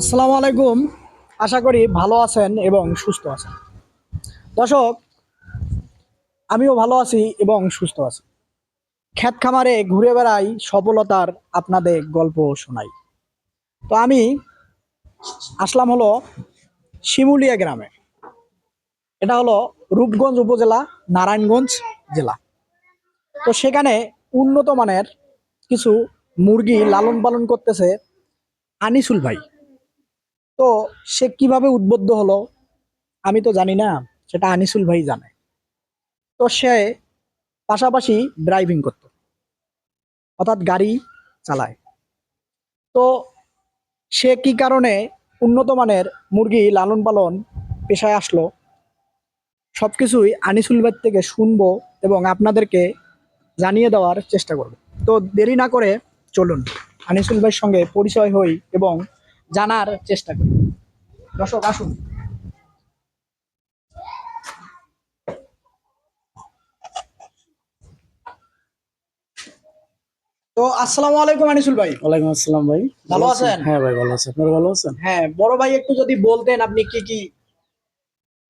আসসালামু আলাইকুম। আশা করি ভালো আছেন এবং সুস্থ আছেন। দর্শক, আমিও ভালো আছি এবং সুস্থ আছি। ক্ষেত খামারে ঘুরে বেড়াই সফলতার আপনাদের গল্প শোনাই। তো আমি আসলাম হলো শিমুলিয়া গ্রামে। এটা হলো রূপগঞ্জ উপজেলা, নারায়ণগঞ্জ জেলা। তো সেখানে উন্নত মানের কিছু মুরগি লালন পালন করতেছে আনিসুল ভাই। তো সে কীভাবে উদ্বুদ্ধ হলো, আমি তো জানি না, সেটা আনিসুল ভাই জানে। তো সে পাশাপাশি ড্রাইভিং করত, অর্থাৎ গাড়ি চালায়। তো সে কি কারণে উন্নত মানের মুরগি লালন পালন পেশায় আসলো সব কিছুই আনিসুল ভাই থেকে শুনব এবং আপনাদেরকে জানিয়ে দেওয়ার চেষ্টা করব। তো দেরি না করে চলুন, আনিসুল ভাইয়ের সঙ্গে পরিচয় হই এবং জানার চেষ্টা করি। দর্শক আসুন। তো আসসালামু আলাইকুম আনিসুল ভাই। ওয়ালাইকুম আসসালাম ভাই। ভালো আছেন? হ্যাঁ ভাই ভালো আছেন আপনারা ভালো আছেন? হ্যাঁ বড় ভাই একটু যদি বলতেন আপনি কি কি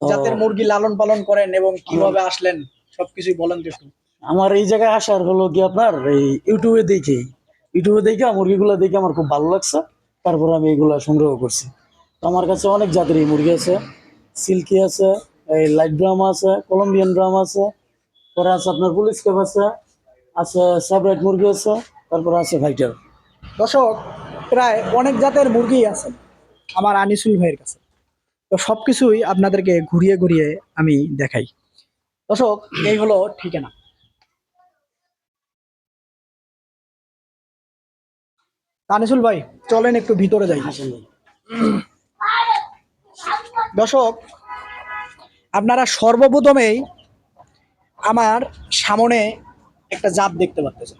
জাতের মুরগি লালন পালন করেন এবং কীভাবে আসলেন সবকিছুই বলেন তো একটু। আমার এই জায়গায় আসার হলো কি আপনার এই ইউটিউবে দেখে। ইউটিউবে দেখে মুরগিগুলো দেখে আমার খুব ভালো লাগছে। তারপর আমি এগুলা সংগ্রহ করছি। আমার কাছে অনেক জাতের এই মুরগি আছে। সিল্কি আছে, এই লাইট ড্রাম আছে, কলম্বিয়ান ড্রাম আছে, পরে আছে আপনার পুলিশ ক্যাপ আছে আছে সাবরাইট মুরগি আছে, তারপর আছে ফাইটার দর্শক, প্রায় অনেক জাতের মুরগি আছে আমার আনিসুল ভাইয়ের কাছে। তো সব কিছুই আপনাদেরকে ঘুরিয়ে ঘুরিয়ে আমি দেখাই। দর্শক, এই হলো ঠিকানা। আনিসুল ভাই চলেন একটু ভিতরে যাই। দর্শক আপনারা সর্বপ্রথমেই আমার সামনে একটা জাত দেখতে পাচ্ছেন।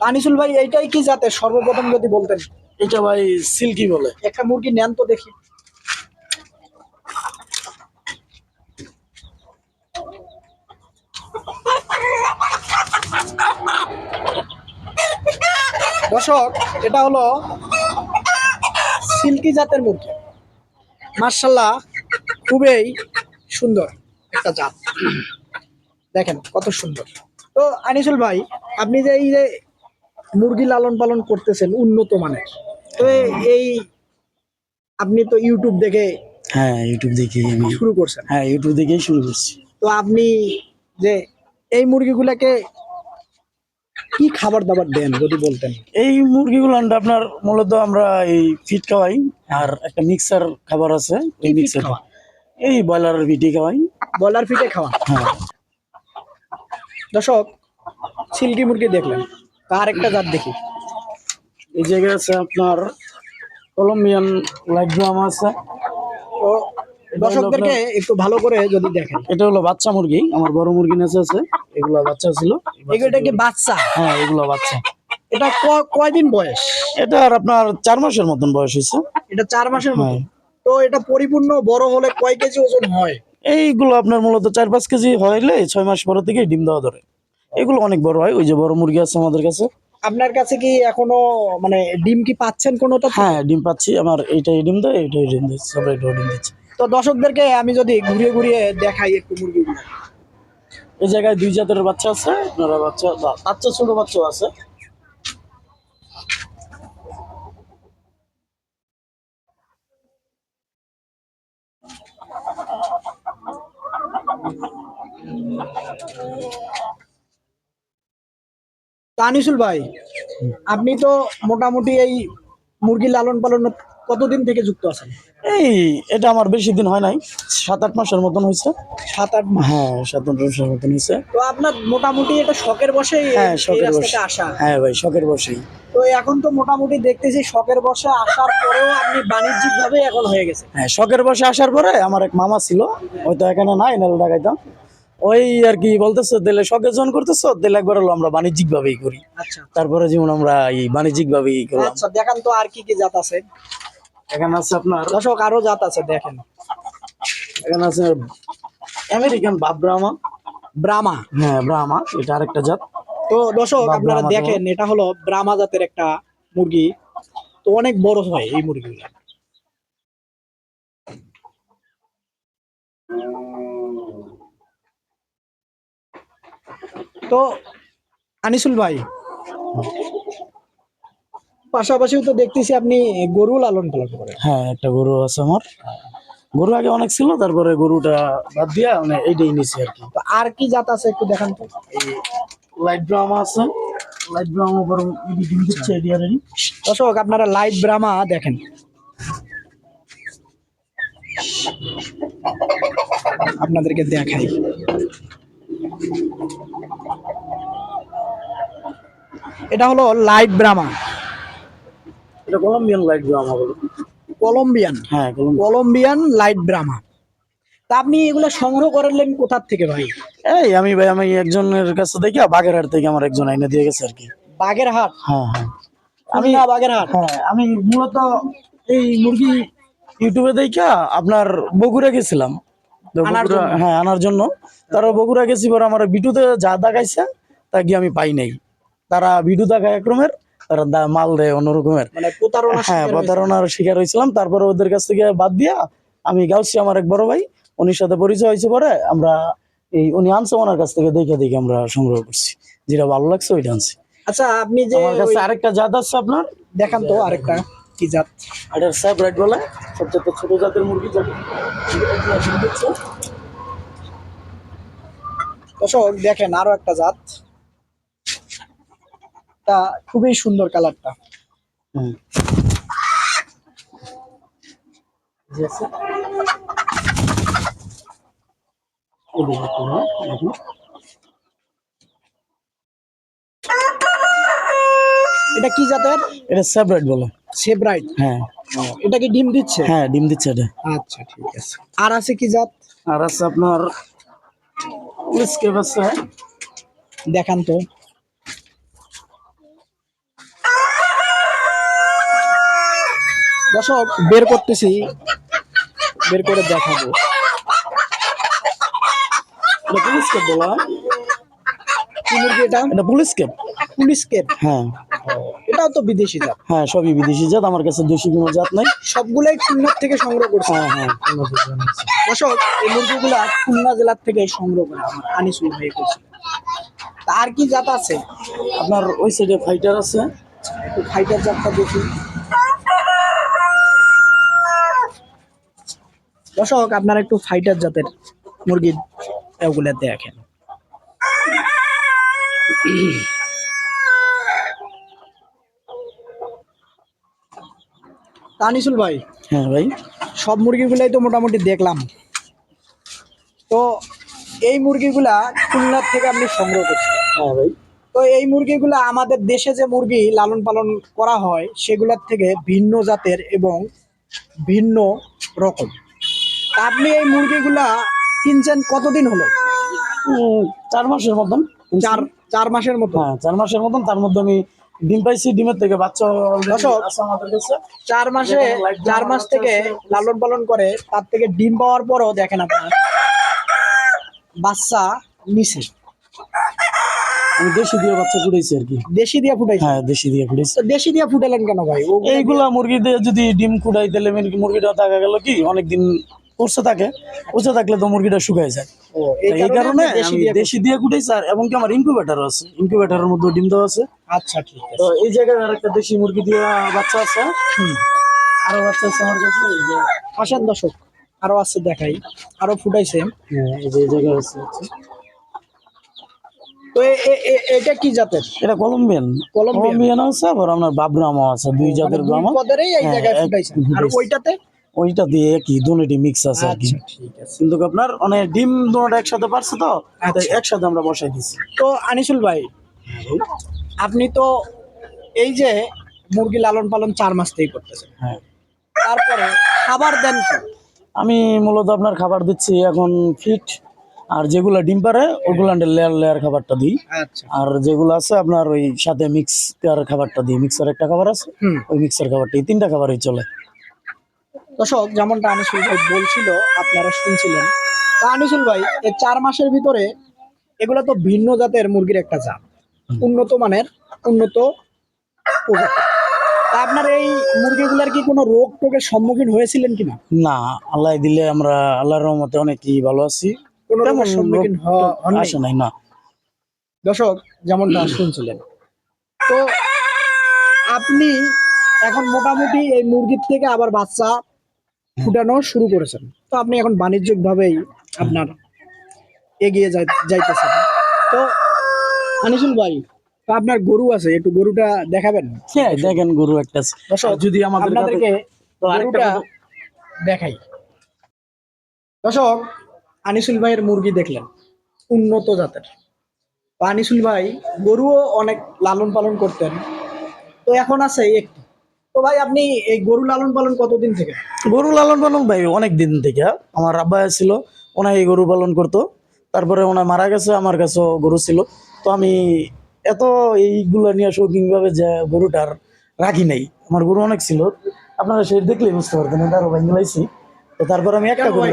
আনিসুল ভাই এইটাই কি জাতের? সর্বপ্রথম যদি বলতেন। এটা ভাই সিল্কি বলে। একটা মুরগি নেন তো দেখি। দর্শক এটা হলো সিল্কি জাতের মুরগি। মার্শাল্লাহ খুবই সুন্দর একটা জাত। দেখেন কত সুন্দর। তো আনিসুল ভাই আপনি যে এই যে মুরগি লালন পালন করতেছেন উন্নত মানের তো এই আপনি তো ইউটিউব দেখে হ্যাঁ ইউটিউব দেখে আমি শুরু করছেন। হ্যাঁ ইউটিউব দেখেই শুরু করছি। তো আপনি যে এই মুরগিগুলাকে কি খাবার দাবার দেন যদি বলতেন? এই মুরগিগুলো আপনার মূলত আমরা এই ফিট খাওয়াই আর একটা মিক্সার খাবার আছে এই মিক্সার? এই ব্রয়লারের ফিটি খাওয়াই। বলার ফিটে খাওয়া? হ্যাঁ। দর্শক সিল্কি মুরগি দেখলেন তার একটা জাত দেখি। এই জায়গায় আছে আপনার কলম্বিয়ান লাইট ড্রাম আছে। তো দর্শকদেরকে একটু ভালো করে যদি দেখেন। এটা হলো বাচ্চা মুরগি আমার বড় মুরগি নেচে আছে। এগুলো বাচ্চা ছিল। এগুলো কি বাচ্চা হ্যাঁ এগুলো বাচ্চা। এটা কয়দিন বয়স? এটা আর আপনার চার মাসের মতন বয়স হয়েছে। এটা চার মাসের মতো হ্যাঁ। তো এটা পরিপূর্ণ বড় হলে কয় কেজি ওজন হয়? এইগুলো আপনার মূলত চার পাঁচ কেজি হইলে ছয় মাস পরে থেকে ডিম দেওয়া ধরে। এগুলো অনেক বড় হয়। ওই যে বড় মুরগি আছে আমাদের কাছে। আপনার কাছে কি এখনও মানে ডিম কি পাচ্ছেন কোনোটা হ্যাঁ ডিম পাচ্ছি। আমার এইটাই ডিম দেয় এইটাই ডিম দিচ্ছে সবাই ডিম দিচ্ছে। তো দর্শকদেরকে আমি যদি ঘুরিয়ে ঘুরিয়ে দেখাই একটু মুরগিগুলো। এই জায়গায় দুই জাতের বাচ্চা আছে, আপনারা বাচ্চা বাচ্চা ছোট বাচ্চাও আছে। তো আনিসুল ভাই, আপনি তো মোটামুটি এই মুরগি লালন পালন কতদিন থেকে যুক্ত আছেন? এই এটা আমার বেশি দিন হয় নাই। সাত আট মাসের মতন হয়েছে। সাত আট মাস? হ্যাঁ সাত আট মাসের মতন হয়েছে। তো আপনার মোটামুটি এটা শখের বসে হ্যাঁ শখের বসে আসা। হ্যাঁ ভাই শখের বসেই তো এখন তো মোটামুটি দেখতেছি শখের বসে আসার পরেও আপনি বাণিজ্যিক ভাবে এখন হয়ে গেছে হ্যাঁ শখের বসে আসার পরে আমার এক মামা ছিল হয়তো এখানে নাই নাহলে ওই আর কি বলতেছে দিলে শখের জন করতেছো দিলে একবার হলো আমরা বাণিজ্যিক ভাবেই করি। আচ্ছা তারপরে যেমন আমরা এই বাণিজ্যিক ভাবেই করলাম। আচ্ছা দেখান তো আর কি কি জাত আছে। এখানে আছে আপনার দর্শক আরও জাত আছে দেখেন। এখানে আছে আমেরিকান বাপ ব্রাহ্মা। ব্রাহ্মা হ্যাঁ ব্রাহ্মা এটা আরেকটা জাত। তো দর্শক আপনারা দেখেন এটা হলো ব্রাহ্মা জাতের একটা মুরগি। তো অনেক বড় হয় এই মুরগিগুলো। তো আনিসুল ভাই পাশাপাশিও তো দেখতেছি আপনি গরু লালন পালন করেন। হ্যাঁ একটা গরু আছে আমার। গরু আগে অনেক ছিল তারপরে গরুটা বাদ দিয়া মানে এইটাই নিছি আর কি। আর কি জাত আছে একটু দেখান তো। লাইট ড্রামা আছে। লাইট ড্রামা বড় ডিম দিচ্ছে এডিয়ারেরই দর্শক আপনারা লাইট ব্রামা দেখেন। আপনাদেরকে দেখাই। এটা হলো লাইট ব্রামা এটা কলম্বিয়ান লাইট ড্রামা বলে। কলম্বিয়ান হ্যাঁ কলম্বিয়ান লাইট ব্রামা তা আপনি এগুলো সংগ্রহ করলেন কোথার থেকে ভাই? এই আমি ভাই আমি একজনের কাছে দেখি বাগেরহাট থেকে আমার একজন আইনে দিয়ে গেছে আর কি। বাগেরহাট? হ্যাঁ হ্যাঁ। আমি না বাগেরহাট? হ্যাঁ আমি মূলত এই মুরগি ইউটিউবে দেখা আপনার বগুড়া গেছিলাম। বগুড়া- হ্যাঁ আনার জন্য। তারা বগুড়া গেছি পরে আমার বিটুতে যা দেখাইছে তা গিয়ে আমি পাই নাই। তারা বিটু দেখায় এক রকমের তারা দা- মাল দেয় অন্য রকমের। মানে হ্যাঁ শিকার প্রতারণার শিকার হয়েছিলাম। তারপরে ওদের কাছ থেকে বাদ দিয়া আমি গাউছি আমার এক বড় ভাই। উনির সাথে পরিচয় হয়েছে পরে আমরা এই উনি আনছে ওনার কাছ থেকে দেখে দেখে আমরা সংগ্রহ করছি। যেটা ভালো লাগছে ওইটা আনছি। আচ্ছা আপনি যে আমার কাছে আরেকটা জাত আছে আপনার। দেখান তো আরেকটা। কি জাত? এটার রাইট বলে। সবচেয়ে ছোট জাতের মুরগি দর্শক দেখেন আরও একটা জাত। তা খুবই সুন্দর কালারটা। এটা কি জাতের? এটা স্যাপ রাইট বলে। সেব্রাইট হ্যাঁ। এটা কি ডিম দিচ্ছে? হ্যাঁ ডিম দিচ্ছে এটা। আচ্ছা ঠিক আছে। আর আছে কি জাত? আর আছে আপনার উইস্কেপ আছে। দেখান তো। দর্শক বের করতেছি। বের করে দেখাবো। এটা পুলিশ বলা এটা? এটা পুলিশ পুলিশ হ্যাঁ। এটাও তো বিদেশি জাত। হ্যাঁ সবই বিদেশি জাত। আমার কাছে দেশি কোনো জাত নাই। সবগুলাই খুলনা থেকে সংগ্রহ করছে। হ্যাঁ হ্যাঁ। কোনো কিছু নাই। দর্শক এই মুরগিগুলা খুলনা জেলার থেকে সংগ্রহ করে আমার আনিসুল ভাই করছে। আর কি জাত আছে? আপনার ওই সাইডে ফাইটার আছে। ফাইটার জাতটা দেখি। দর্শক আপনারা একটু ফাইটার জাতের মুরগির ওগুলা দেখেন। তা আনিসুল ভাই হ্যাঁ ভাই। সব মুরগিগুলাই তো মোটামুটি দেখলাম। তো এই মুরগিগুলা খুলনার থেকে আপনি সংগ্রহ করছেন হ্যাঁ ভাই। তো এই মুরগিগুলা আমাদের দেশে যে মুরগি লালন পালন করা হয় সেগুলোর থেকে ভিন্ন জাতের এবং ভিন্ন রকম। আপনি এই মুরগিগুলা কিনছেন কতদিন হলো? চার মাসের মতন চার চার মাসের মতো? হ্যাঁ চার মাসের মতন। তার মধ্যে আমি ডিম পাইছি ডিমের থেকে বাচ্চা চার মাসে চার মাস থেকে লালন পালন করে তার থেকে ডিম পাওয়ার পরও দেখেন আপনার। বাচ্চা আমি দেশি দিয়ে বাচ্চা ফুটাইছি আর কি। দেশি দিয়ে ফুটাইছে? হ্যাঁ দেশি দিয়ে ফুটাইছি। তো দেশি দিয়ে ফুটালেন কেন ভাই? এইগুলা মুরগি দিয়ে যদি ডিম কুড়াই দিলে মুরগিটা দেখা গেল কি? অনেকদিন পড়ছে থাকে। পচে থাকলে তো মুরগিটা শুকায় যায়। এই কারণে দেশি দিয়ে দেশি দিয়ে কুটাইছি আর এবং কি আমার ইনকিউবেটার আছে। ইনকিউবেটারের মধ্যে ডিম দেওয়া আছে। আচ্ছা ঠিক আছে। তো এই জায়গায় আর একটা দেশি মুরগি দিয়ে বাচ্চা আছে। আরও বাচ্চা আছে আমার কাছে। আসেন দর্শক। আরও আছে দেখাই আরও ফুটাইছে। হ্যাঁ, এই যে এই আছে আছে। তো এটা কি জাতের? এটা কলম্বিয়ান। আছে আবার আপনার বাবরামও আছে দুই জাতের দুই ব্রাহ্মা পদেরই এই জায়গায় ফুটাইছে। আর ওইটাতে? ওইটা দিয়ে কি দুটি মিক্স আছে আর কি। আচ্ছা ঠিক আছে। কিন্তু আপনার মানে ডিম দুটো একসাথে পারছে তো? আচ্ছা। একসাথে আমরা বসাই দিছি। তো আনিসুল ভাই আপনি তো এই যে মুরগি লালন পালন চার মাস থেকে করতেছেন। হ্যাঁ। তারপরে খাবার দেন কি? আমি মূলত আপনার খাবার দিচ্ছি এখন ফিট আর যেগুলা ডিম পারে ওগুলা লেয়ার লেয়ার খাবারটা দিই। আচ্ছা। আর যেগুলো আছে আপনার ওই সাথে মিক্স মিক্সার খাবারটা দিই। মিক্সার একটা খাবার আছে ওই মিক্সার খাবারটা এই তিনটা খাবারই চলে। দর্শক যেমনটা আনিসুল ভাই বলছিল আপনারা শুনছিলেন। তা আনিসুল ভাই এই চার মাসের ভিতরে এগুলো তো ভিন্ন জাতের মুরগির একটা জাত। উন্নত মানের উন্নত প্রজাতি আপনার এই মুরগিগুলার কি কোনো রোগ টোগের সম্মুখীন হয়েছিলেন কিনা? না আল্লাহ দিলে আমরা আল্লাহর রহমতে অনেকই ভালো আছি। কোনো তেমন রোগের সম্মুখীন রোগ হওয়া হননি? আসে নাই না। দর্শক যেমনটা শুনছিলেন। তো আপনি এখন মোটামুটি এই মুরগির থেকে আবার বাচ্চা ফুটানো শুরু করেছেন। তো আপনি এখন বাণিজ্যিক ভাবেই আপনার এগিয়ে যাই- যাইতেছেন। তো আনিসুল ভাই তো আপনার গরু আছে একটু গরুটা দেখাবেন? হ্যাঁ দেখেন গরু একটা যদি আমাদের আপনাদেরকে তো গরুটা দেখাই। দর্শক আনিসুল ভাইয়ের মুরগি দেখলেন উন্নত জাতের। তো আনিসুল ভাই গরুও অনেক লালন পালন করতেন। তো এখন আছে একটি। তো ভাই আপনি এই গরু লালন পালন কতদিন থেকে? গরু লালন পালন ভাই অনেক দিন থেকে। আমার আব্বা ছিল ওনাই গরু পালন করতো। তারপরে ওনার মারা গেছে আমার কাছেও গরু ছিল। তো আমি এত এইগুলো নিয়ে শৌখিন ভাবে যে গরুটার রাখি নাই। আমার গরু অনেক ছিল। আপনারা সে দেখলেই বুঝতে পারতেন এটা আরও ভাই মিলাইছি তো তারপর আমি একটা গরু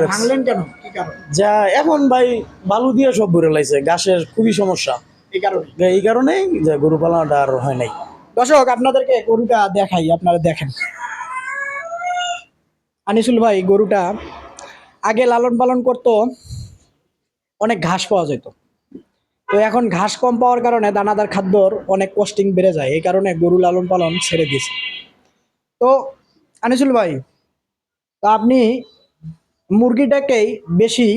যা এখন ভাই বালু দিয়ে সব ভরে লাইছে ঘাসের খুবই সমস্যা। এই কারণে? কারণেই যে গরু পালনটা আর হয় নাই। দর্শক আপনাদেরকে গরুটা দেখাই আপনারা দেখেন। আনিসুল ভাই গরুটা আগে লালন পালন করতো অনেক ঘাস পাওয়া যেত তো এখন ঘাস কম পাওয়ার কারণে দানাদার খাদ্যর অনেক কস্টিং বেড়ে যায়। এই কারণে গরু লালন পালন ছেড়ে দিয়েছে। তো আনিসুল ভাই তো আপনি মুরগিটাকেই বেশি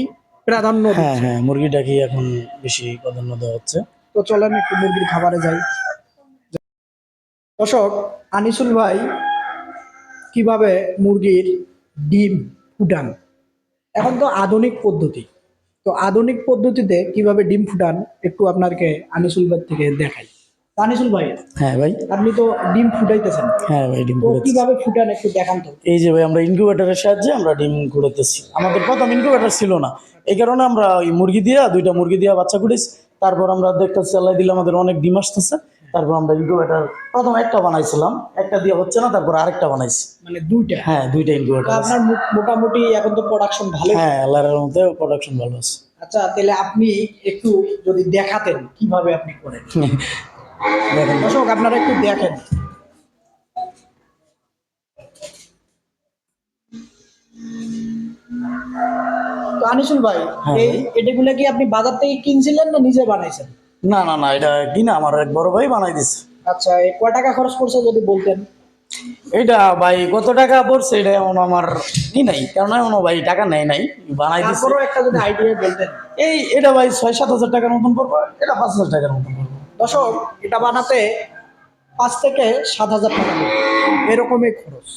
প্রাধান্য হ্যাঁ হ্যাঁ মুরগিটাকেই এখন বেশি প্রাধান্য দেওয়া হচ্ছে। তো চলেন একটু মুরগির খাবারে যাই। দর্শক আনিসুল ভাই কীভাবে মুরগির ডিম ফুটান? এখন তো আধুনিক পদ্ধতি। তো আধুনিক পদ্ধতিতে কীভাবে ডিম ফুটান একটু আপনাকে আনিসুল ভাই থেকে দেখাই। আনিসুল ভাই হ্যাঁ ভাই। আপনি তো ডিম ফুটাইতেছেন। হ্যাঁ ভাই ডিম তো কীভাবে ফুটান একটু দেখান তো। এই যে ভাই আমরা ইনকিউবেটরের সাহায্যে আমরা ডিম কুড়াইতেছি। আমাদের প্রথম ইনকিউবেটর ছিল না। এই কারণে আমরা ওই মুরগি দিয়া দুইটা মুরগি দিয়া বাচ্চা কুড়েছি তারপর আমরা দেখতে চালাই দিলে আমাদের অনেক ডিম আসতেছে। তারপর আমরা ইনকিউবেটর প্রথম একটা বানাইছিলাম। একটা দিয়ে হচ্ছে না তারপর আরেকটা বানাইছি। মানে দুইটা? হ্যাঁ দুইটা ইনকিউবেটর আপনার মোটামুটি এখন তো প্রোডাকশন ভালো? হ্যাঁ আল্লাহর মধ্যে প্রোডাকশন ভালো আছে। আচ্ছা তাহলে আপনি একটু যদি দেখাতেন কীভাবে আপনি করেন? দেখেন। দর্শক আপনারা একটু দেখেন। তো আনিসুল ভাই হ্যাঁ। এই এটাগুলো কি আপনি বাজার থেকে কিনছিলেন না নিজে বানাইছেন? না না না এটা কি না আমার এক বড় ভাই বানাই দিছে। আচ্ছা এই কয় টাকা খরচ করছে যদি বলতেন? এটা ভাই কত টাকা পড়ছে এটা এমন আমার কি নাই কারণ এমনও ভাই টাকা নেই নাই বানাই দিছে। একটা যদি আইডিয়া বলতেন। এই এটা ভাই ছয় সাত হাজার টাকার মতন পড়বে এটা পাঁচ হাজার টাকার মতন পড়বে। দর্শক এটা বানাতে পাঁচ থেকে সাত হাজার টাকা। এরকমই খরচ।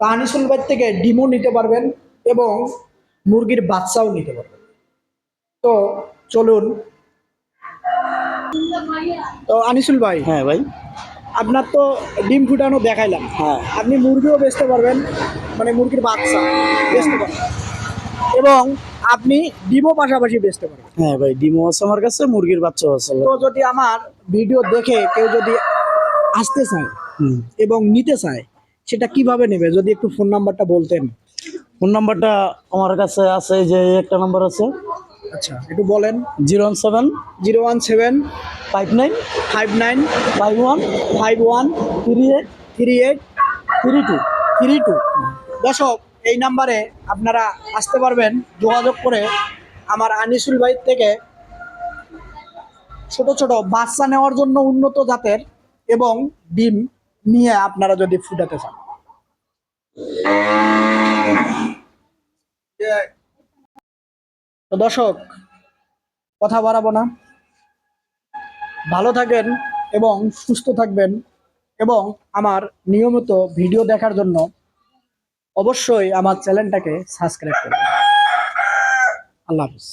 তা আনিসুল ভাই থেকে ডিমও নিতে পারবেন এবং মুরগির বাচ্চাও নিতে পারবেন। তো চলুন তো আনিসুল ভাই। হ্যাঁ ভাই। আপনার তো ডিম ফুটানো দেখাইলাম। হ্যাঁ। আপনি মুরগিও বেচতে পারবেন মানে মুরগির বাচ্চা বেচতে পারবেন। এবং আপনি ডিমও পাশাপাশি বেচতে পারবেন। হ্যাঁ ভাই ডিমও আছে আমার কাছে মুরগির বাচ্চাও আছে তো যদি আমার ভিডিও দেখে কেউ যদি আসতে চায় এবং নিতে চায় সেটা কীভাবে নেবে? যদি একটু ফোন নাম্বারটা বলতেন। ফোন নাম্বারটা আমার কাছে আছে যে একটা নাম্বার আছে। আচ্ছা একটু বলেন। Zero one seven zero one seven five nine five nine five one five one three eight three eight three two three two. দর্শক এই নাম্বারে আপনারা আসতে পারবেন যোগাযোগ করে আমার আনিসুল ভাই থেকে ছোট ছোট বাচ্চা নেওয়ার জন্য উন্নত জাতের এবং ডিম নিয়ে আপনারা যদি ফুটাতে চান। তো দর্শক, কথা বাড়াবো না। ভালো থাকেন এবং সুস্থ থাকবেন এবং আমার নিয়মিত ভিডিও দেখার জন্য অবশ্যই আমার চ্যানেলটাকে সাবস্ক্রাইব করবেন। আল্লাহ হাফিজ।